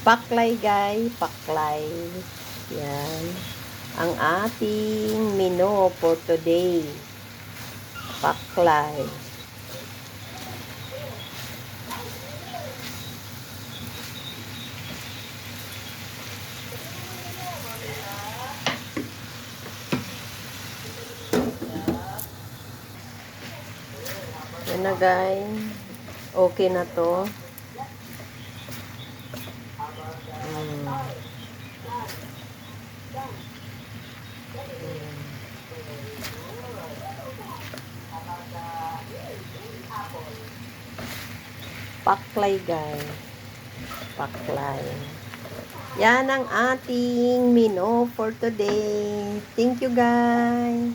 Paklay, guys. Paklay. Yan. Ang ating menu for today. Paklay. Yan na guys. Okay na to. Paklay guys. Paklay. Yan ang ating menu for today. Thank you guys.